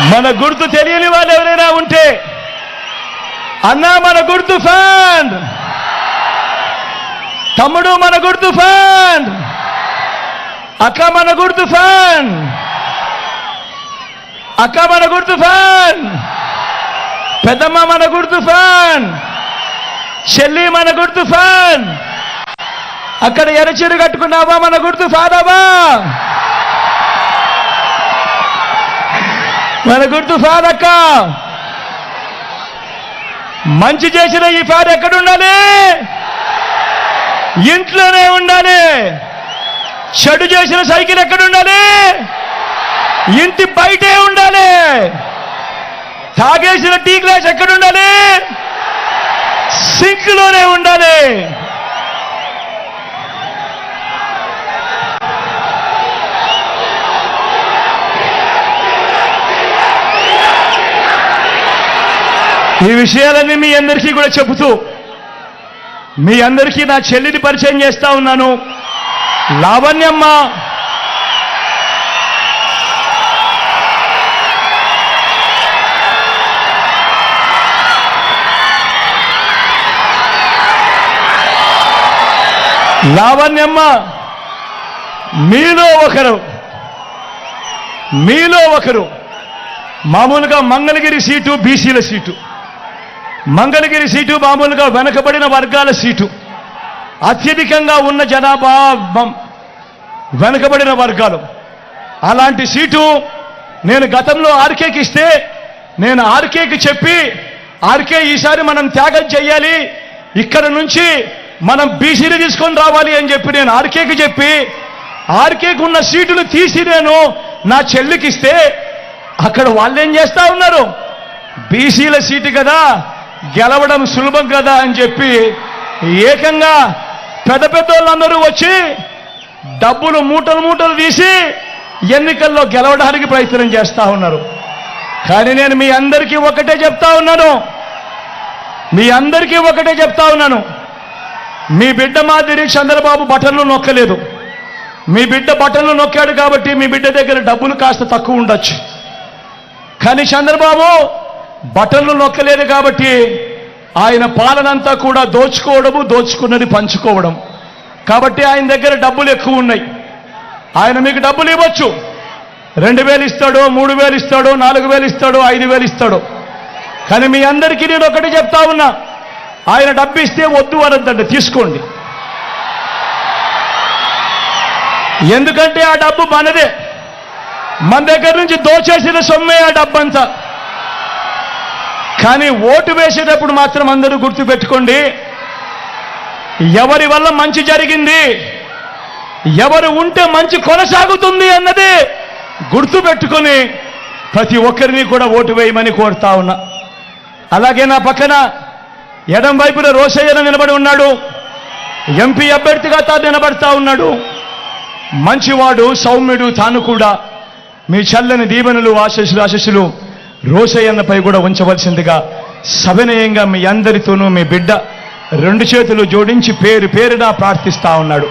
మన గుర్తు తెలియని వాళ్ళు ఎవరైనా ఉంటే అన్నా మన గుర్తు ఫ్యాన్. తమ్ముడు మన గుర్తు ఫ్యాన్. అక్క మన గుర్తు ఫ్యాన్. అక్క మన గుర్తు ఫ్యాన్. పెద్దమ్మ మన గుర్తు ఫ్యాన్. చెల్లి మన గుర్తు ఫ్యాన్. అక్కడ ఎరచీరు కట్టుకున్నావా మన గుర్తు ఫాదావా? మన గుర్తు ఫాదక్క. మంచి చేసిన ఈ ఫాద ఎక్కడ ఉండాలి? ఇంట్లోనే ఉండాలి. చెడు చేసిన సైకిల్ ఎక్కడ ఉండాలి? ఇంటి బయటే ఉండాలి. తాగేసిన టీ గ్లాస్ ఎక్కడ ఉండాలి? సింక్లోనే ఉండాలి. ఈ విషయాలన్నీ మీ అందరికీ కూడా చెబుతూ మీ అందరికీ నా చెల్లిని పరిచయం చేస్తా ఉన్నాను. లావణ్యమ్మ! లావణ్యమ్మ! మీలో ఒకరు. మీలో ఒకరు. మామూలుగా మంగళగిరి సీటు బీసీల సీటు. మంగళగిరి సీటు మామూలుగా వెనకబడిన వర్గాల సీటు. అత్యధికంగా ఉన్న జనాభా బం- వెనకబడిన వర్గాలు. అలాంటి సీటు నేను గతంలో ఆర్కేకి ఇస్తే నేను ఆర్కేకి చెప్పి ఆర్కే ఈసారి మనం త్యాగం చెయ్యాలి. ఇక్కడ నుంచి మనం బీసీని తీసుకొని రావాలి అని చెప్పి నేను ఆర్కేకి చెప్పి ఆర్కేకి ఉన్న సీటును తీసి నేను నా చెల్లికిస్తే అక్కడ వాళ్ళు ఏం చేస్తా ఉన్నారు? బీసీల సీటు కదా. గెలవడం సులభం కదా అని చెప్పి ఏకంగా పెద్ద పెద్ద వాళ్ళందరూ వచ్చి డబ్బులు మూటలు మూటలు తీసి ఎన్నికల్లో గెలవడానికి ప్రయత్నం చేస్తా ఉన్నారు. కానీ నేను మీ అందరికీ ఒకటే చెప్తా ఉన్నాను. మీ అందరికీ ఒకటే చెప్తా ఉన్నాను. మీ బిడ్డ మాదిరి చంద్రబాబు బటన్లు నొక్కలేదు. మీ బిడ్డ బటన్లు నొక్కాడు కాబట్టి మీ బిడ్డ దగ్గర డబ్బులు కాస్త తక్కువ ఉండొచ్చు. కానీ చంద్రబాబు బటన్లు నొక్కలేదు కాబట్టి ఆయన పాలనంతా కూడా దోచుకోవడము దోచుకున్నది పంచుకోవడం. కాబట్టి ఆయన దగ్గర డబ్బులు ఎక్కువ ఉన్నాయి. ఆయన మీకు డబ్బులు ఇవ్వచ్చు. రెండు వేలు ఇస్తాడో మూడు వేలు ఇస్తాడో నాలుగు వేలు ఇస్తాడో ఐదు వేలు ఇస్తాడో. కానీ మీ అందరికీ నేను ఒకటి చెప్తా ఉన్నా. ఆయన డబ్బు ఇస్తే వద్దు అనద్దండి తీసుకోండి. ఎందుకంటే ఆ డబ్బు మనదే. మన దగ్గర నుంచి దోచేసిన సొమ్మే ఆ డబ్బంతా. కానీ ఓటు వేసేటప్పుడు మాత్రం అందరూ గుర్తుపెట్టుకోండి. ఎవరి వల్ల మంచి జరిగింది ఎవరు ఉంటే మంచి కొనసాగుతుంది అన్నది గుర్తుపెట్టుకొని ప్రతి ఒక్కరిని కూడా ఓటు వేయమని కోరుతా ఉన్నా. అలాగే నా పక్కన ఎడం వైపున రోషయ్యన నిలబడి ఉన్నాడు. ఎంపీ అభ్యర్థిగా తాను నిలబడతా ఉన్నాడు. మంచివాడు సౌమ్యుడు తాను కూడా మీ చల్లని దీవెనలు ఆశస్సులు ఆశస్సులు రోషయ్యన్నపై కూడా ఉంచవలసిందిగా సవినయంగా మీ అందరితోనూ మీ బిడ్డ రెండు చేతులు జోడించి పేరు పేరున ప్రార్థిస్తా ఉన్నాడు.